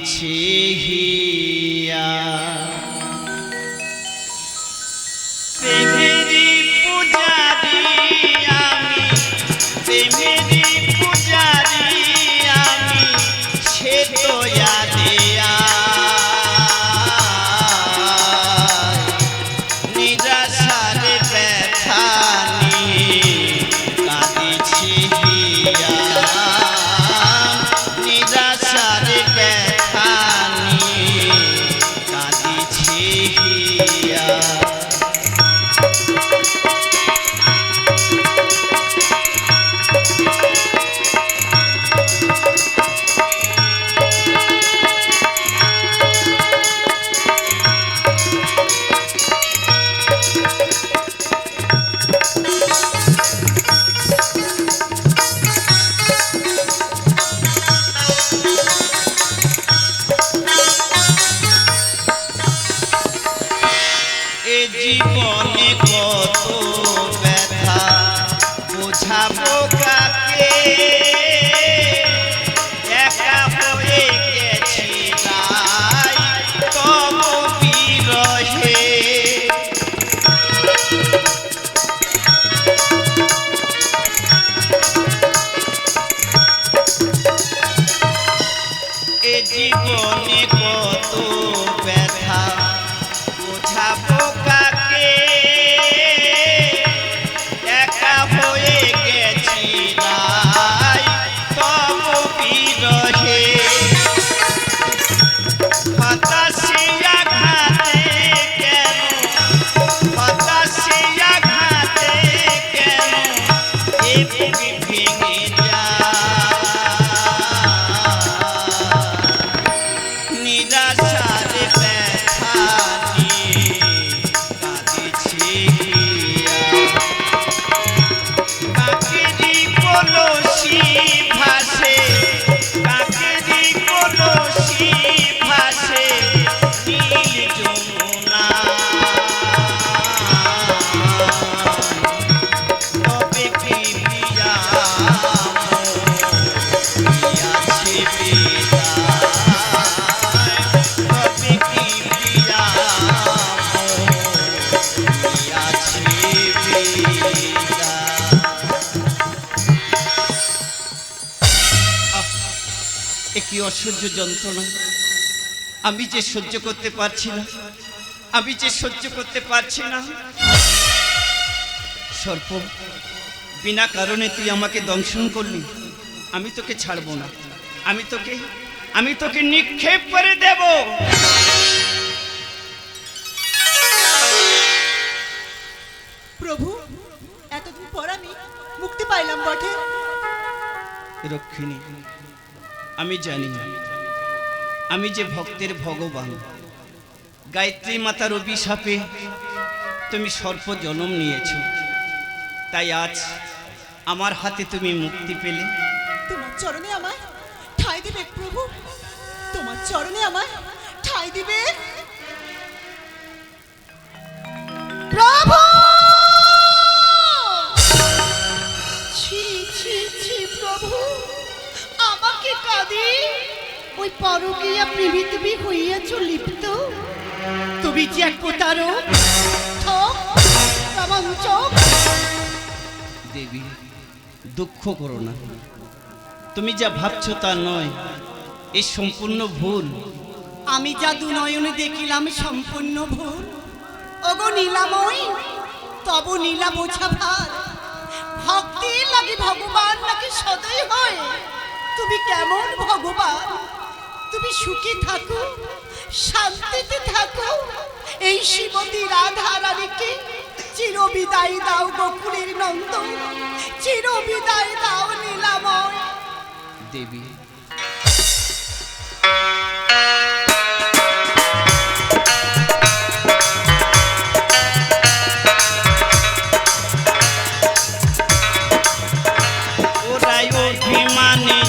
কাঁদিছে অসহ্য যন্ত্রণা। আমি যে সহ্য করতে পারছি না আমি যে সহ্য করতে পারছি না। সর্প বিনা কারণে তুই আমাকে দংশন করলি। আমি তোকে ছাড়বো না। আমি তোকে আমি তোকে নিক্ষেপ করে দেব। প্রভু এতদিন পর আমি মুক্তি পাইলাম বটে। রক্ষিণী আমি জানি। আমি যে ভক্তের ভগবান। গায়ত্রী মাতার অভিশাপে তুমি সর্প জন্ম নিয়েছ। তাই আজ আমার হাতে তুমি মুক্তি পেলে। তোমার চরণে আমায় ঠাঁই দিবে প্রভু। তোমার চরণে আমায় ঠাঁই দিবে। প্রভু! ওই পরকীয়া প্রেমী তুমি হইয়াছ লিপ্ত। তুমি যে এক প্রতারক দেবী দুঃখ করো না। তুমি যা ভাবছ তা নয় এই সম্পূর্ণ ভুল। আমি যা দু নয়নে দেখিলাম সম্পূর্ণ ভুল। ওগো নীলাময় তব নীলা বোঝা ভার। ভক্তি লাগে ভগবান নাকি সদয় হয়? তুমি কেমন ভগবান? তুমি সুখে থাকো শান্তিতে থাকো। এই শ্রীমতী রাধা রানীকে চির বিদায় দাও গোকুলের নন্দ চির বিদায় দাও নীলাময়। দেবী। ওরাই অভিমানে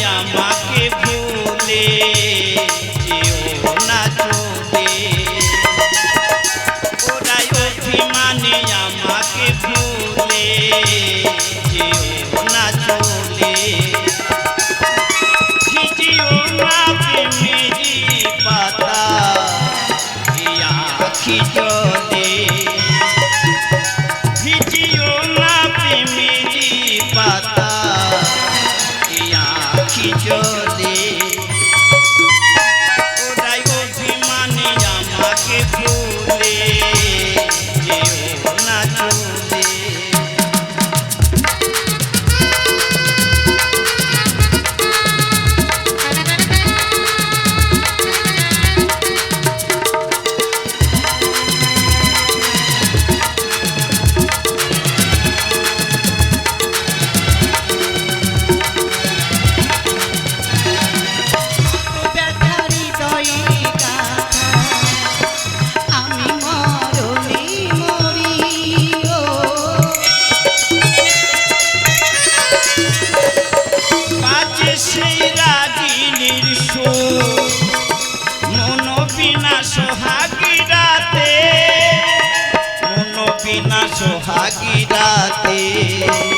जाते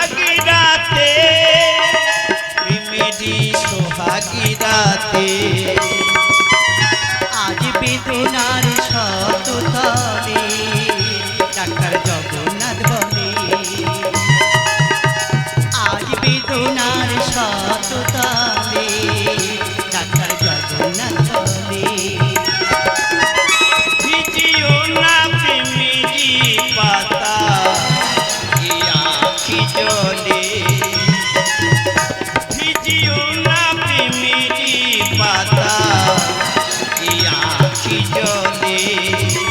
সোহাগী রাতে। প্রেমেরই সোহাগী রাতে। আজ বেদনার শত তরে যদি